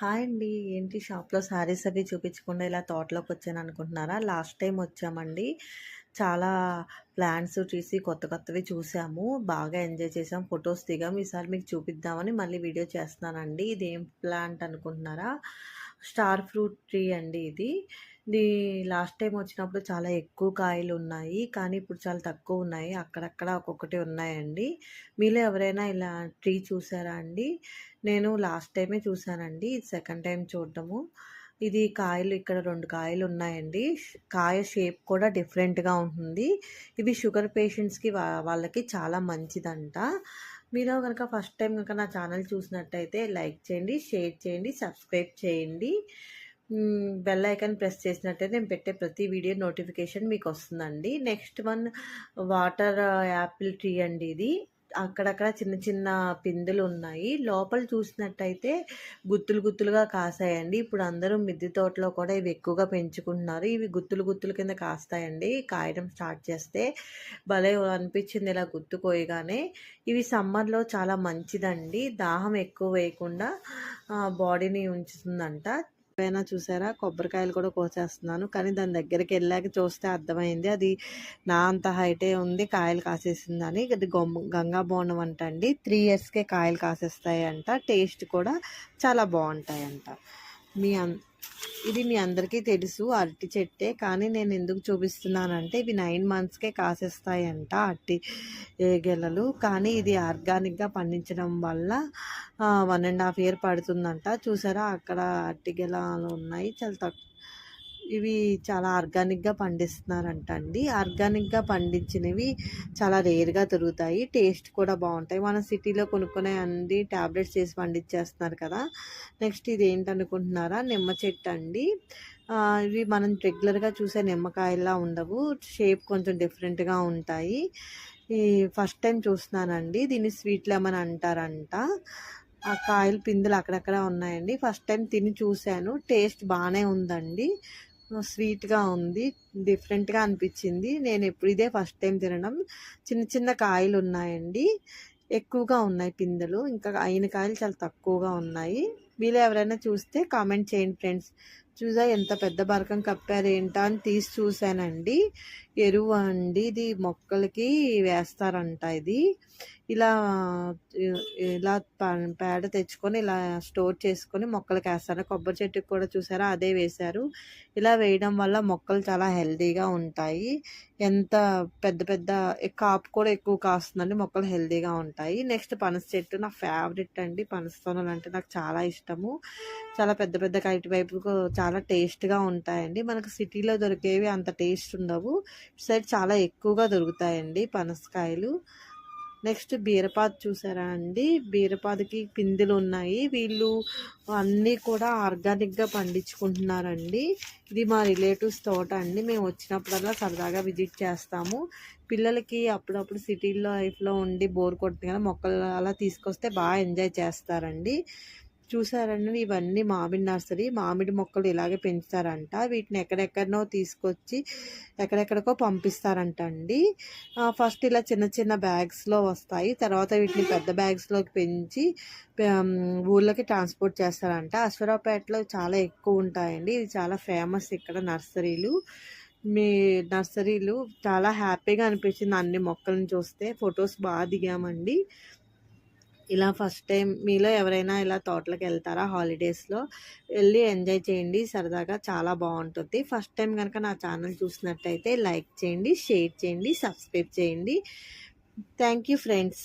Hi అండి. ఏంటి షాప్లో శారీస్ అవి చూపించకుండా ఇలా తోటలోకి వచ్చాను అనుకుంటున్నారా? లాస్ట్ టైం వచ్చామండి. చాలా ప్లాంట్స్ చూసి కొత్త కొత్తవి చూసాము. బాగా ఎంజాయ్ చేసాం. ఫొటోస్ దిగాం. ఈసారి మీకు చూపిద్దామని మళ్ళీ వీడియో చేస్తున్నానండి. ఇది ఏం ప్లాంట్ అనుకుంటున్నారా? స్టార్ ఫ్రూట్ ట్రీ అండి ఇది. ఇది లాస్ట్ టైం వచ్చినప్పుడు చాలా ఎక్కువ కాయలు ఉన్నాయి. కానీ ఇప్పుడు చాలా తక్కువ ఉన్నాయి. అక్కడక్కడ ఒక్కొక్కటి ఉన్నాయండి. మీలో ఎవరైనా ఇలా ట్రీ చూసారా అండి? నేను లాస్ట్ టైమే చూసానండి. ఇది సెకండ్ టైం చూడటము. ఇది కాయలు ఇక్కడ రెండు కాయలు ఉన్నాయండి. కాయ షేప్ కూడా డిఫరెంట్గా ఉంటుంది. ఇవి షుగర్ పేషెంట్స్కి వాళ్ళకి చాలా మంచిదంట. మీరు కనుక ఫస్ట్ టైం కనుక నా ఛానల్ చూసినట్టయితే లైక్ చేయండి షేర్ చేయండి సబ్స్క్రైబ్ చేయండి. బెల్ ఐకాన్ ప్రెస్ చేసినట్టయితే నేను పెట్టే ప్రతి వీడియో నోటిఫికేషన్ మీకు వస్తుందండి. Next one water apple tree అండి ఇది. అక్కడక్కడ చిన్న చిన్న పిందులు ఉన్నాయి. లోపల చూసినట్టయితే గుత్తులు గుత్తులుగా కాసాయండి. ఇప్పుడు అందరూ మిద్దె తోటలో కూడా ఇవి ఎక్కువగా పెంచుకుంటున్నారు. ఇవి గుత్తులు గుత్తుల కింద కాస్తాయండి. కాయడం స్టార్ట్ చేస్తే భలే అనిపించింది ఇలా గుత్తు కోయగానే. ఇవి సమ్మర్లో చాలా మంచిదండి. దాహం ఎక్కువ వేయకుండా uh, బాడీని ఉంచుతుందంట. ఎప్పుడైనా చూసారా? కొబ్బరికాయలు కూడా కోసేస్తున్నాను. కానీ దాని దగ్గరికి వెళ్ళాక చూస్తే అర్థమైంది. అది నా అంత హైటే ఉంది కాయలు కాసేసిందని. అది గంగా బోనం అంట అండి. త్రీ ఇయర్స్కే కాయలు కాసేస్తాయి అంట టేస్ట్ కూడా చాలా బాగుంటాయంట. మీ ఇది మీ అందరికీ తెలుసు అరటి చెట్టే. కానీ నేను ఎందుకు చూపిస్తున్నానంటే ఇవి నైన్ మంత్స్కే కాసేస్తాయంట అరటి గెలలు. కానీ ఇది ఆర్గానిక్గా పండించడం వల్ల వన్ అండ్ హాఫ్ ఇయర్ పడుతుందంట. చూసారా? అక్కడ అరటి గెలలు ఉన్నాయి. చాలా తక్కువ ఇవి చాలా ఆర్గానిక్గా పండిస్తున్నారంట అండి ఆర్గానిక్గా పండించినవి చాలా రేర్గా దొరుకుతాయి. టేస్ట్ కూడా బాగుంటాయి. మన సిటీలో కొనుక్కునే అన్ని ట్యాబ్లెట్స్ చేసి పండించేస్తున్నారు కదా. నెక్స్ట్ ఇది ఏంటనుకుంటున్నారా నిమ్మ చెట్టు అండి ఇవి మనం రెగ్యులర్గా చూసే నిమ్మకాయలా ఉండవు. షేప్ కొంచెం డిఫరెంట్గా ఉంటాయి. ఈ ఫస్ట్ టైం చూస్తున్నానండి. దీన్ని స్వీట్ లెమన్ అంటారంట. ఆ కాయలు పిందులు అక్కడక్కడ ఉన్నాయండి. ఫస్ట్ టైం తిని చూశాను. టేస్ట్ బాగానే ఉందండి. స్వీట్గా ఉంది డిఫరెంట్గా అనిపించింది. నేను ఎప్పుడు ఇదే ఫస్ట్ టైం తినడం. చిన్న చిన్న కాయలు ఉన్నాయండి ఎక్కువగా ఉన్నాయి పిందెలు. ఇంకా అయిన కాయలు చాలా తక్కువగా ఉన్నాయి. మీరు ఎవరైనా చూస్తే కామెంట్ చేయండి ఫ్రెండ్స్. చూసా ఎంత పెద్ద బరకం కప్పారు ఏంటా అని తీసి చూశానండి. ఎరువు అండి ఇది మొక్కలకి వేస్తారంట ఇది. ఇలా ఇలా పేడ తెచ్చుకొని ఇలా స్టోర్ చేసుకొని మొక్కలకి వేస్తారు కొబ్బరి చెట్టుకి కూడా చూసారా అదే వేశారు. ఇలా వేయడం వల్ల మొక్కలు చాలా హెల్దీగా ఉంటాయి. ఎంత పెద్ద పెద్ద కాపు కూడా ఎక్కువ కాస్తుందండి మొక్కలు హెల్దీగా ఉంటాయి. నెక్స్ట్ పనస చెట్టు నా ఫేవరెట్ అండి. పనసతోనలు అంటే నాకు చాలా ఇష్టము. చాలా పెద్ద పెద్ద కైట్ వైపు చాలా టేస్ట్గా ఉంటాయండి. మనకు సిటీలో దొరికేవి అంత టేస్ట్ ఉండవు. సైడ్ చాలా ఎక్కువగా దొరుకుతాయండి పనసకాయలు. నెక్స్ట్ బీరపాదు చూసారా అండి? బీరపాదుకి పిందెలు ఉన్నాయి. వీళ్ళు అన్నీ కూడా ఆర్గానిక్గా పండించుకుంటున్నారండి. ఇది మా రిలేటివ్స్ తోట అండి. మేము వచ్చినప్పుడల్లా సరదాగా విజిట్ చేస్తాము. పిల్లలకి అప్పుడప్పుడు సిటీల్లో లైఫ్లో ఉండి బోర్ కొడుతుంది కదా మొక్కలు అలా తీసుకొస్తే బాగా ఎంజాయ్ చేస్తారండి. చూసారండి ఇవన్నీ మామిడి నర్సరీ మామిడి మొక్కలు ఇలాగే పెంచుతారంట. వీటిని ఎక్కడెక్కడనో తీసుకొచ్చి ఎక్కడెక్కడికో పంపిస్తారంట అండి ఫస్ట్ ఇలా చిన్న చిన్న బ్యాగ్స్లో వస్తాయి. తర్వాత వీటిని పెద్ద బ్యాగ్స్లోకి పెంచి ఊళ్ళకి ట్రాన్స్పోర్ట్ చేస్తారంట. అశ్వరావుపేటలో చాలా ఎక్కువ ఉంటాయండి. ఇది చాలా ఫేమస్ ఇక్కడ నర్సరీలు. మీ నర్సరీలు చాలా హ్యాపీగా అనిపించింది అన్ని మొక్కలను చూస్తే. ఫొటోస్ బాగా దిగామండి. ఇలా ఫస్ట్ టైం మీలో ఎవరైనా ఇలా తోటలకు వెళ్తారా హాలిడేస్లో? వెళ్ళి ఎంజాయ్ చేయండి సరదాగా చాలా బాగుంటుంది. ఫస్ట్ టైం కనుక నా ఛానల్ చూసినట్టయితే లైక్ చేయండి షేర్ చేయండి సబ్స్క్రైబ్ చేయండి. Thank you friends.